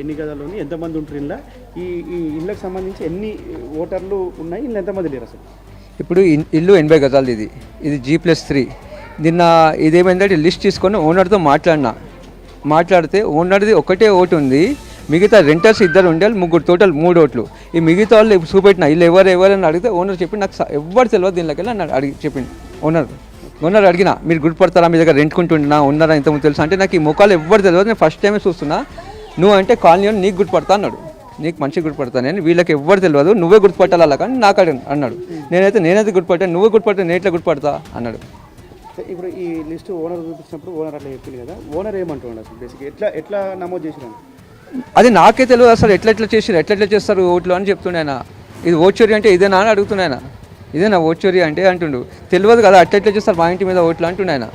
ఎన్ని జిల్లాలోని ఎంతమంది ఉంటారు ఇళ్ళ ఈ ఈ ఇళ్ళకి సంబంధించి ఎన్ని ఓటర్లు ఉన్నాయి? ఇల్లు ఎంతమంది లేరు అసలు ఇప్పుడు ఇల్లు ఎనభై గజాలది ఇది. ఇది జీ ప్లస్ త్రీ నిన్న ఇదేమైందంటే లిస్ట్ తీసుకొని ఓనర్తో మాట్లాడినా. మాట్లాడితే ఓనర్ది ఒకటే ఓటు ఉంది. మిగతా రెంటర్స్ ఇద్దరు ఉండాలి ముగ్గురు టోటల్ మూడు ఓట్లు. ఈ మిగతా వాళ్ళు చూపెట్టిన వీళ్ళు ఎవరు ఎవరని అడిగితే ఓనర్ చెప్పి నాకు ఎవరు ఎవ్వరు తెలియదు దీనిలోకి వెళ్ళి అడిగి చెప్పింది ఓనర్ ఓనర్ అడిగిన మీరు గుర్తుపడతారా? మీ దగ్గర రెంట్కుంటున్నా ఉన్నారా? ఇంతకుముందు తెలుసు? అంటే నాకు ఈ ముఖాలు ఎవ్వరు తెలియదు నేను ఫస్ట్ టైమే చూస్తున్నా. నువ్వు అంటే కాలనీ నీకు గుర్తుపడతా అన్నాడు. నీకు మంచిగా గుర్తుపడతాను నేను వీళ్ళకి ఎవ్వరు తెలియదు నువ్వే గుర్తుపట్టాలి అలా కానీ నాకు అన్నాడు. నేనైతే నేనైతే గుర్తుపట్టాను నువ్వే గుర్తుపట్టా నేను ఎట్లా గుర్తుపడతా అన్నాడు. ఇప్పుడు ఈ లిస్ట్ ఓనర్ చూపించినప్పుడు ఓనర్ అట్లా చెప్పింది కదా ఓనర్ ఏమంటుండ అసలు బేసిక్ ఎట్లా ఎట్లా నమోదు చేసినాను అది నాకే తెలియదు అసలు ఎట్లా ఎట్లా చేసారు ఎట్లా ఎట్లా చేస్తారు ఓట్లు అని చెప్తుండే ఆయన. ఇది ఓచోరి అంటే ఇదేనా అని అడుగుతుండే ఆయన. ఇదేనా ఓచోరి అంటే అంటుండు. తెలియదు కదా అట్లా ఎట్లా చేస్తారు మా ఇంటి మీద ఓట్లు అంటుండే ఆయన.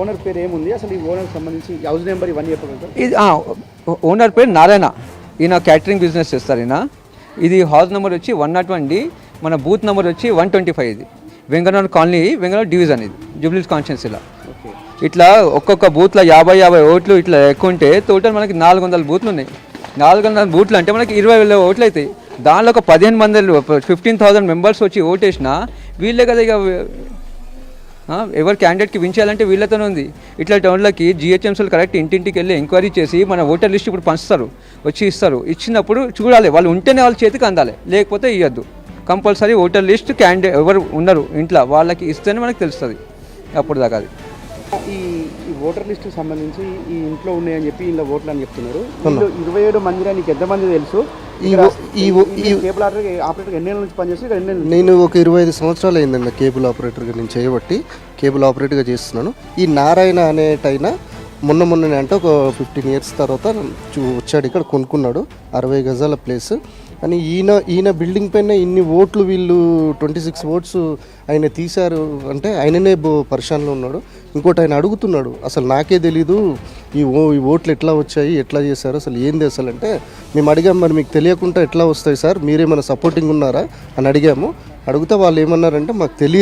ఓనర్ పేరు ఏముంది? అసలు ఈ ఓనర్ సంబంధించి హౌస్ నెంబర్ ఇవన్నీ చెప్పగలుగుతారు? ఇది ఓనర్ పేరు నారాయణ. ఈయన క్యాటరింగ్ బిజినెస్ చేస్తారు ఈయన. ఇది హౌస్ నెంబర్ వచ్చి వన్ నాట్ వన్ డి మన బూత్ నెంబర్ వచ్చి వన్ ట్వంటీ ఫైవ్ ఇది. వెంగనూరు కాలనీ వెంగనూరు డివిజన్ ఇది జూబ్లీస్ కాన్స్టిట్యున్సీలో ఇట్లా ఒక్కొక్క బూత్లో యాభై యాభై ఓట్లు ఇట్లా ఎక్కువ ఉంటే టోటల్ మనకి నాలుగు వందల బూత్లు ఉన్నాయి. నాలుగు వందల బూత్లు అంటే మనకి ఇరవై వేల ఓట్లు అవుతాయి దానిలో ఒక పదిహేను మంది ఫిఫ్టీన్ థౌసండ్ మెంబర్స్ వచ్చి ఓటేసినా వీళ్ళే కదా ఇక ఎవరు క్యాండిడేట్కి వించాలంటే వీళ్ళతోనే ఉంది. ఇట్లా టౌన్లకి జిహెచ్ఎంసీలు కరెక్ట్ ఇంటింటికి వెళ్ళి ఎంక్వైరీ చేసి మన ఓటర్ లిస్ట్ ఇప్పుడు పంచుతారు వచ్చి ఇస్తారు. ఇచ్చినప్పుడు చూడాలి వాళ్ళు ఉంటేనే వాళ్ళ చేతికి అందాలి లేకపోతే ఇవ్వద్దు కంపల్సరీ ఓటర్ లిస్ట్ క్యాండిడేట్ ఎవరు ఉన్నారు ఇంట్లో వాళ్ళకి ఇస్తేనే మనకు తెలుస్తుంది. అప్పుడు దాకా అది. ఈ ఈ ఓటర్ లిస్ట్ సంబంధించి ఈ ఇంట్లో ఉన్నాయని చెప్పి ఇలా ఓట్లు అని చెప్తున్నారు ఇరవై ఏడు మంది నీకు ఎంతమంది తెలుసు? నేను ఒక ఇరవై ఐదు సంవత్సరాలు అయిందండి కేబుల్ ఆపరేటర్గా నేను చేయబట్టి కేబుల్ ఆపరేటర్గా చేస్తున్నాను. ఈ నారాయణ అనేటైన మొన్న మొన్ననే అంటే ఒక ఫిఫ్టీన్ ఇయర్స్ తర్వాత చూ- వచ్చాడు ఇక్కడ కొనుక్కున్నాడు అరవై గజాల ప్లేస్ అని ఈయన ఈయన బిల్డింగ్ పైన ఇన్ని ఓట్లు వీళ్ళు ట్వంటీ సిక్స్ ఓట్స్ ఆయన తీశారు అంటే ఆయననే బో- పరిశానలో ఉన్నాడు. ఇంకోటి ఆయన అడుగుతున్నాడు అసలు నాకే తెలీదు ఈ ఓ ఈ ఓట్లు ఎట్లా వచ్చాయి ఎట్లా చేశారు అసలు ఏంది అసలు అంటే మేము అడిగాం మరి మీకు తెలియకుండా ఎట్లా వస్తాయి సార్ మీరేమైనా సపోర్టింగ్ ఉన్నారా అని అడిగాము. అడిగితే వాళ్ళు ఏమన్నారంటే మాకు తెలియదు